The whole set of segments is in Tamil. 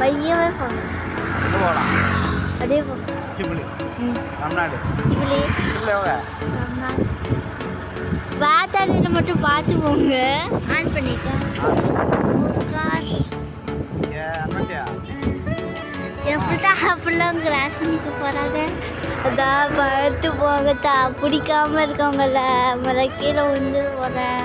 പയ്യവേ പോകണം வாத்தாடியில் மட்டும் பார்த்து போங்க. ஆன் பண்ணிட்டேன் எப்படிதான் அப்படிலாம் கிராஸ் பண்ணிக்க போகிறாங்க அதான் பார்த்து போகத்தான் பிடிக்காம இருக்கவங்கள முறை கீழே உந்து போகிறேன்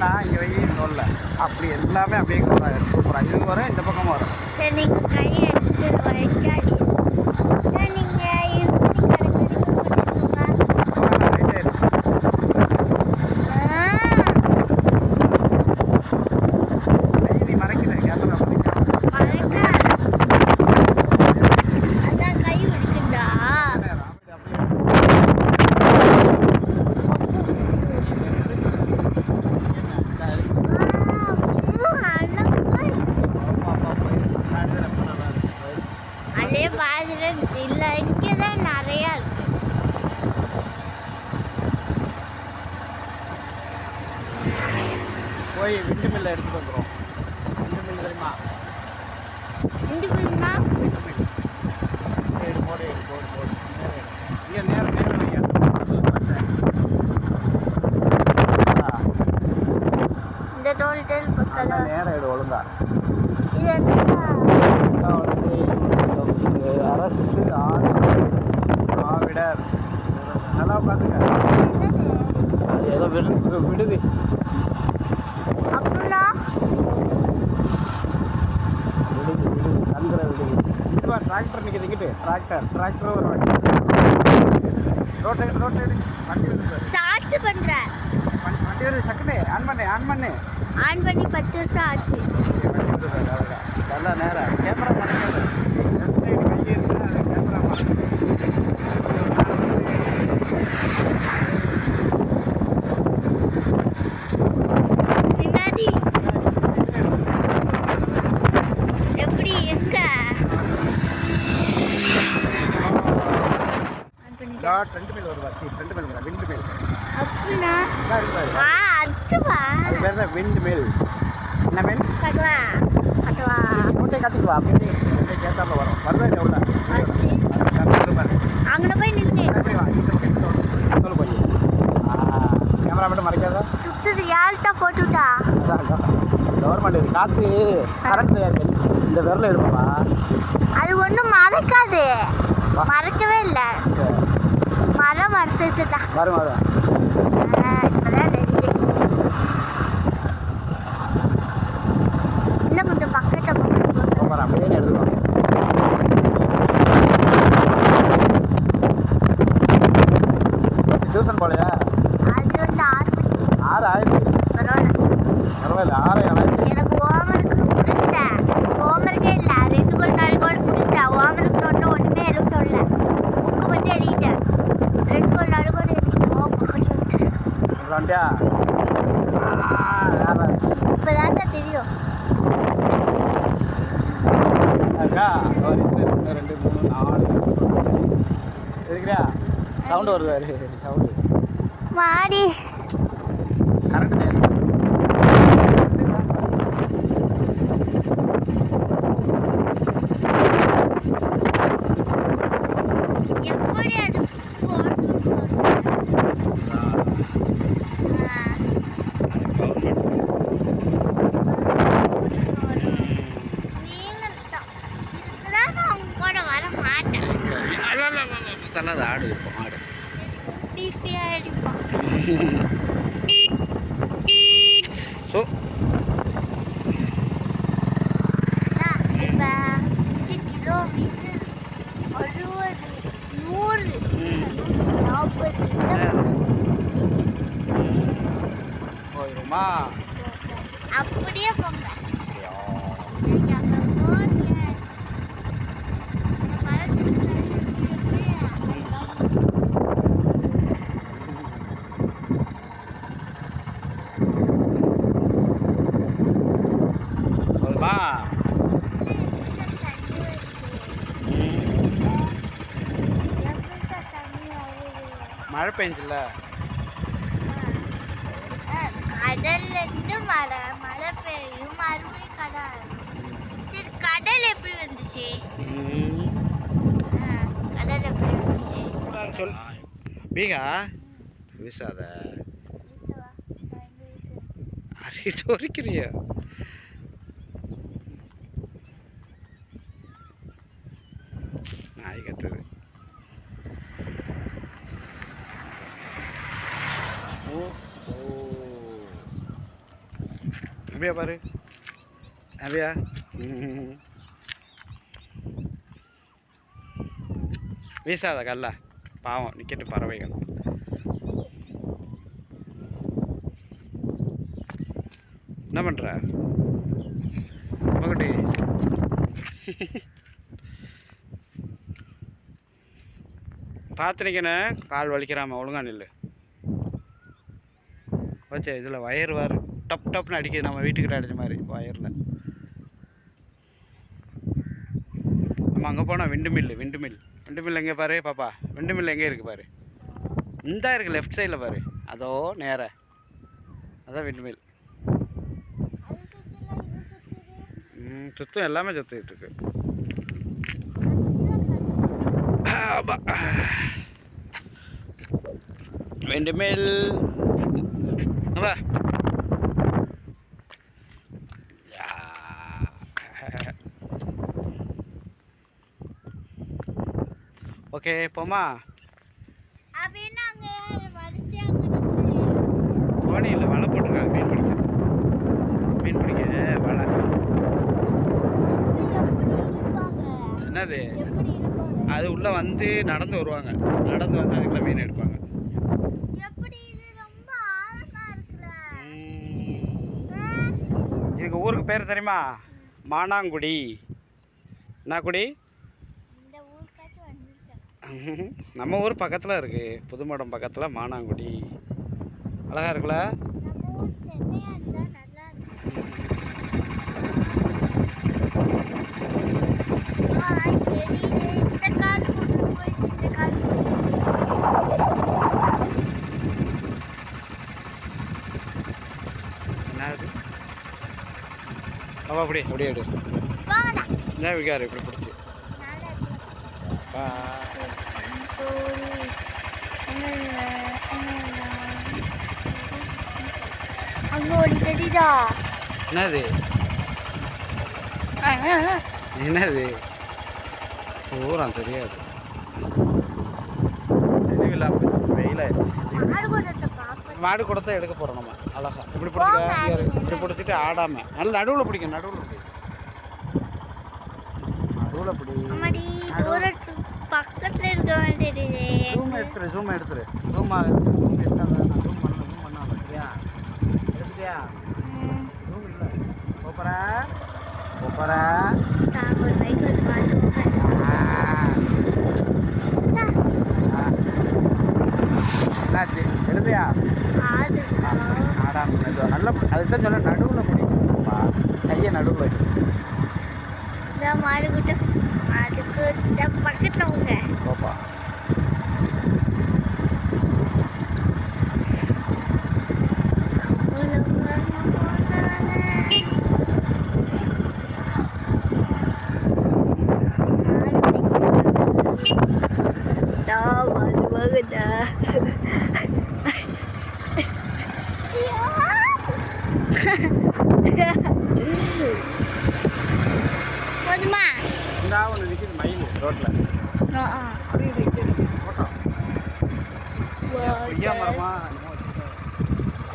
நான் இங்கே வைன்னு சொல்லல அப்படி எல்லாமே அப்படியே சூப்பராக இதுவும் வரும் இந்த பக்கமும் வரும். சரி நீங்கள் கையை எடுத்து வைக்காது டிராக்டர் நிற்கிது இங்கிட்டு. டிராக்டர் டிராக்டர் ஒரு வண்டி. ரோட்டை ரோட்டை வண்டி வருது சாட்சி பண்றேன் வண்டி வண்டி வருது சக்குனே ஆன் பண்ணு ஆன் பண்ணு. ஆன் பண்ணி பத்து வருஷம் ஆச்சு. வண்டி. நல்லா நேரம். கேமரா மாட்டேங்குது லெஃப்ட் சைடு கையே இருந்தா அது கேமரா பின்னாடி எப்படி எங்க ஆன் பண்ணிட்டேன். ரெண்டு மேல் வருவா. ரெண்டு மேல் வருவா. விண்டு மேல். பாரு. ஆ அதுவா அது பேர் தான் விண்டு மேல். என்ன மேல்? கட்டுவா. கட்டுவா. மூட்டை காட்டிக்குவா அப்படியே அப்படியே கேட்டால வரும். வருதா இல்லை உள்ள. அங்கே போய் நின்று போய் வா. இந்த பக்கம். சொல்லு போய். கேமரா மட்டும் மறைக்காதா. சுத்துது யாழ்கிட்ட போட்டுட்டா? கவர்மெண்ட் கரண்ட் இந்த விரல எடுப்பாவா அது ஒன்றும் மறைக்காது. மறைக்கவே இல்லை. மரம் மறைச்சிச்சுதான் வரும் வரும் அக்கா ஒரு ரெண்டு ரெண்டு மூணு நாலு. இருக்கிறியா சவுண்டு வருது சவுண்டு. மாடி. போயிருமா? அப்படியே போங்க நீங்க அங்க போங்க. இந்த மரத்துக்கு போதுமா தண்ணி வருது. எப்படிக்கா தண்ணி வருது? மழை பெஞ்சில்ல? கடல்ல இருந்து மழை மழை பெய்யும் மறுபடியும் கடல். சரி கடல் எப்படி வந்துச்சு? கடல் எப்படி வந்துச்சு? சொல். பீகா வீசாத. வீசுவா, தண்ணி வீசு. அரி சொரிக்கிறிய நாய் கத்துது. அப்படியா பாரு அப்படியா வீசாத கல்ல பாவம் நிக்கட்டு பறவைகள் என்ன பண்ற மகுட்டி பார்த்துருக்கேனே கால் வலிக்கிறாம ஒழுங்கா நில்லு. ஓச்சே இதில் வயர் வேறு டப் டப்னு அடிக்குது நம்ம வீட்டுக்கிட்ட அடிச்ச மாதிரி வயரில். நம்ம அங்கே போனால் விண்டு மில்லு விண்டு மில். விண்டு மில் எங்கே பாரு பாப்பா. விண்டு மில் எங்கே இருக்குது பாரு. இந்த இருக்குது லெஃப்ட் சைடில் பாரு. அதோ நேர. அதான் விண்டு மில். சுத்தம் எல்லாமே சுத்திட்டு இருக்கு. ஆமா. விண்டு வா ஓகே போமா தோணியில் வலை போட்டிருக்காங்க மீன் பிடிக்க. மீன் பிடிக்க வலை. என்னது? அது உள்ளே வந்து நடந்து வருவாங்க. நடந்து வந்து அதுக்குள்ள மீன் எடுப்பாங்க? இதுக்கு ஊருக்கு பேர் தெரியுமா? மானாங்குடி. என்ன குடி? நம்ம ஊர் பக்கத்தில் இருக்குது புதுமடம் பக்கத்தில் மானாங்குடி. அழகா இருக்குல்ல? என்னது? அப்படி அப்படியே எடு வாங்கடா என்ன விகாரு இப்படி பிடிச்சி. நல்லா அங்க ஒரு தெரியுதா என்னது? என்னது? தூரம் தெரியாது. தெரியல பாப்பேன் மாடு கொடுத்தா எடுக்க போகிறோம் நம்ம அழகா. இப்படி பிடிக்க. இப்படி பிடிச்சிட்டு ஆடாம. நல்ல நடுவில் பிடிக்கும் நடுவில் பிடி நடுவில் பிடி. அம்மாடி தூரத்து பக்கத்துல வேண்டியது ஜூம் எடுத்துரு ஜூம் எடுத்துரு. ஜூம் ஜூம் எடுத்தாத நான் ஜூம் பண்ணல ஜூம் பண்ணாத சரியா? எடுத்துட்டியா? ஜூம் இல்லை. போப்பரா போப்பரா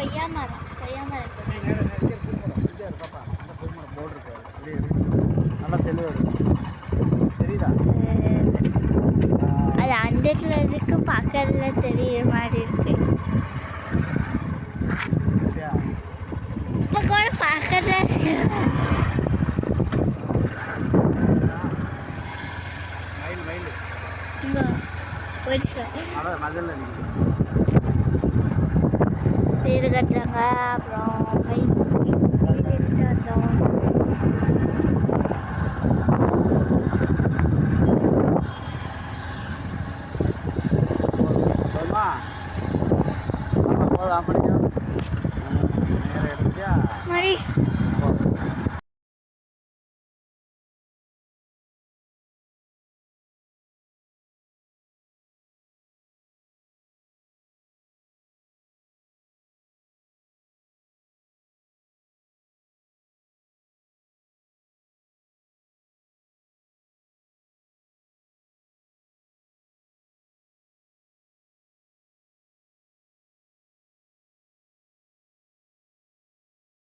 கொய்யா மரம் கொய்யா மரம் போர்டு இருக்கு. நல்லா தெளிவாக தெரியுதா அது அண்டத்தில் இருக்கு பக்கத்துல தெரியுற மாதிரி இருக்கு. இப்போ கூட பக்கத்தில் ஒரு சார் வீடு கட்டுறாங்க. அப்புறம் வீடு